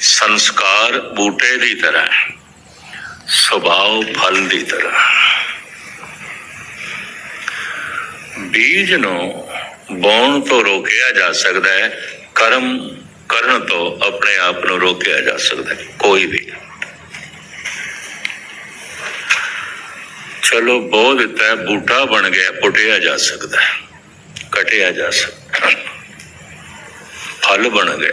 ਸੰਸਕਾਰ ਬੂਟੇ ਦੀ ਤਰ੍ਹਾਂ ਹੈ ਸੁਭਾਅ ਫਲ ਦੀ ਤਰ੍ਹਾਂ ਬੀਜ ਨੂੰ ਬੋਣ ਤੋਂ ਰੋਕਿਆ ਜਾ ਸਕਦਾ ਹੈ ਕਰਮ ਕਰਨ ਤੋਂ ਆਪਣੇ ਆਪ ਨੂੰ ਰੋਕਿਆ ਜਾ ਸਕਦਾ ਹੈ ਕੋਈ ਵੀ ਚਲੋ ਬੋ ਦਿੱਤਾ ਹੈ, ਬੂਟਾ ਬਣ ਗਿਆ ਪੁੱਟਿਆ ਜਾ ਸਕਦਾ ਹੈ ਕਟਿਆ ਜਾ ਸਕਦਾ ਹੈ ਫਲ ਬਣ ਗਿਆ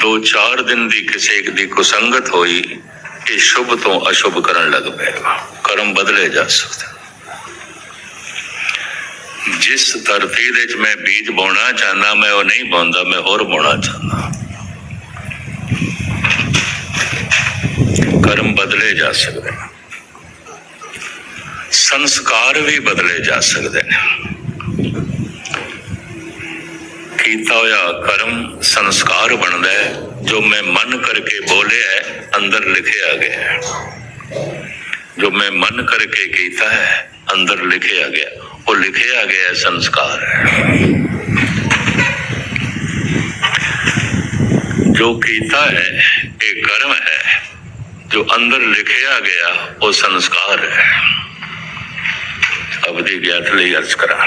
ਦੋ ਚਾਰ ਦਿਨ ਦੀ ਕਿਸੇ ਇੱਕ ਦੀ ਕੁਸੰਗਤ ਹੋਈ, ਇਹ ਸ਼ੁਭ ਤੋਂ ਅਸ਼ੁਭ ਕਰਨ ਲੱਗ ਪਏਗਾ ਕਰਮ ਬਦਲੇ ਜਾ ਸਕਦੇ। ਜਿਸ ਧਰਤੀ ਦੇ ਵਿੱਚ ਮੈਂ ਬੀਜ ਬੋਣਾ ਚਾਹੁੰਦਾ, ਮੈਂ ਉਹ ਨਹੀਂ ਬੋਂਦਾ, ਮੈਂ ਹੋਰ ਬੋਣਾ ਚਾਹੁੰਦਾ। ਕਰਮ ਬਦਲੇ ਜਾ ਸਕਦੇ ਨੇ। ਸੰਸਕਾਰ ਵੀ ਬਦਲੇ ਜਾ ਸਕਦੇ ਨੇ। ਕੀਤਾ ਹੋਇਆ ਕਰਮ ਸੰਸਕਾਰ ਬਣਦਾ ਹੈ, ਜੋ ਮੈਂ ਮਨ ਕਰਕੇ ਬੋਲਿਆ ਹੈ, ਅੰਦਰ ਲਿਖਿਆ ਗਿਆ ਹੈ। ਜੋ ਮੈਂ ਮਨ ਕਰਕੇ ਕੀਤਾ ਹੈ, ਅੰਦਰ ਲਿਖਿਆ ਗਿਆ। ਉਹ ਲਿਖਿਆ ਗਿਆ ਸੰਸਕਾਰ। ਹੈ ਜੋ ਕੀਤਾ ਹੈ, ਇਹ ਕਰਮ ਹੈ। ਜੋ ਅੰਦਰ ਲਿਖਿਆ ਗਿਆ, ਉਹ ਸੰਸਕਾਰ ਹੈ। ਅਬਦੀ ਗਿਆਤ ਲਈ ਅਰਜ਼ ਕਰਾਂ।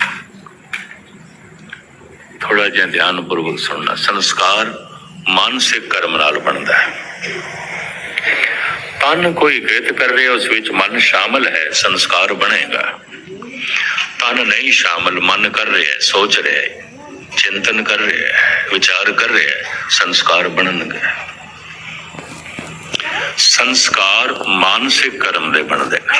ਥੋੜਾ ਜਿਹਾ ਧਿਆਨ ਪੂਰਵਕ ਸੁਣਨਾ। ਸੰਸਕਾਰ ਮਾਨਸਿਕ ਕਰਮ ਨਾਲ ਬਣਦਾ ਹੈ। ਤਨ ਕੋਈ ਕਿਰਤ ਕਰ ਰਿਹਾ, ਉਸ ਵਿੱਚ ਮਨ ਸ਼ਾਮਲ ਹੈ, ਸੰਸਕਾਰ ਬਣੇਗਾ। ਤਨ ਨਹੀਂ ਸ਼ਾਮਲ, ਮਨ ਕਰ ਰਿਹਾ ਹੈ ਸੋਚ ਰਿਹਾ ਹੈ, ਚਿੰਤਨ ਕਰ ਰਿਹਾ ਹੈ, ਵਿਚਾਰ ਕਰ ਰਿਹਾ ਹੈ, ਸੰਸਕਾਰ ਬਣਨਗੇ। ਸੰਸਕਾਰ ਮਾਨਸਿਕ ਕਰਮ ਦੇ ਬਣਦੇ ਨੇ।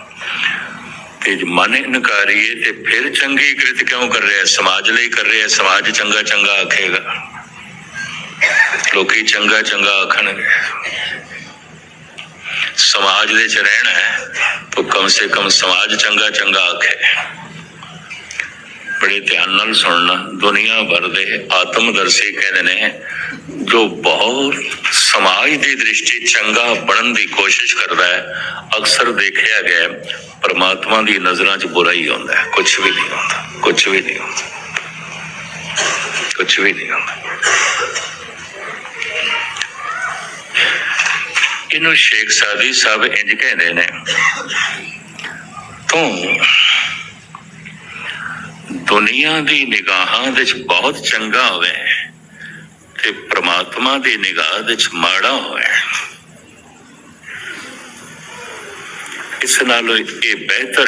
ਤੇ ਜੇ ਮਨ ਇਨਕਾਰੀ ਹੈ ਤੇ ਫਿਰ ਚੰਗੀ ਕ੍ਰਿਤ ਕਿਉਂ ਕਰ ਰਿਹਾ ਹੈ? ਸਮਾਜ ਲਈ ਕਰ ਰਿਹਾ ਹੈ, ਸਮਾਜ ਚੰਗਾ ਚੰਗਾ ਆਖੇਗਾ ਲੋਕੀ ਚੰਗਾ ਚੰਗਾ ਆਖਣਗੇ ਸਮਾਜ ਦੇ ਚ ਰਹਿਣਾ ਹੈ ਤਾਂ ਕਮ ਸੇ ਕਮ ਸਮਾਜ ਚੰਗਾ ਚੰਗਾ ਆਖੇ ਬੜੇ ਧਿਆਨ ਨਾਲ ਸੁਣਨਾ ਦੁਨੀਆ ਭਰ ਦੇ ਆਤਮਦਰਸ਼ੀ ਕਹਿੰਦੇ ਨੇ ਜੋ ਬਹੁਤ ਸਮਾਜ ਦੀ ਦ੍ਰਿਸ਼ਟੀ ਚੰਗਾ ਬਣਨ ਦੀ ਕੋਸ਼ਿਸ਼ ਕਰਦਾ ਹੈ, ਅਕਸਰ ਦੇਖਿਆ ਗਿਆ ਪਰਮਾਤਮਾ ਦੀ ਨਜ਼ਰਾਂ 'ਚ ਬੁਰਾ ਹੀ ਹੁੰਦਾ ਹੈ। ਕੁਝ ਵੀ ਨਹੀਂ ਹੁੰਦਾ ਕੁਝ ਵੀ ਨਹੀਂ ਹੁੰਦਾ ਕੁਝ ਵੀ ਨਹੀਂ ਹੁੰਦਾ। ਇਹਨੂੰ ਸ਼ੇਖ ਸਾਦੀ ਸਾਹਿਬ ਇੰਜ ਕਹਿੰਦੇ ਨੇ, ਤੂੰ ਦੁਨੀਆ ਦੀ ਨਿਗਾਹਾਂ ਵਿੱਚ ਬਹੁਤ ਚੰਗਾ ਹੋਵੇ। ਤੇ ਪ੍ਰਮਾਤਮਾ ਦੀ ਨਿਗਾਹ ਵਿੱਚ ਮਾੜਾ ਹੋਇਆ। ਇਸ ਨਾਲੋਂ ਇਹ ਬਿਹਤਰ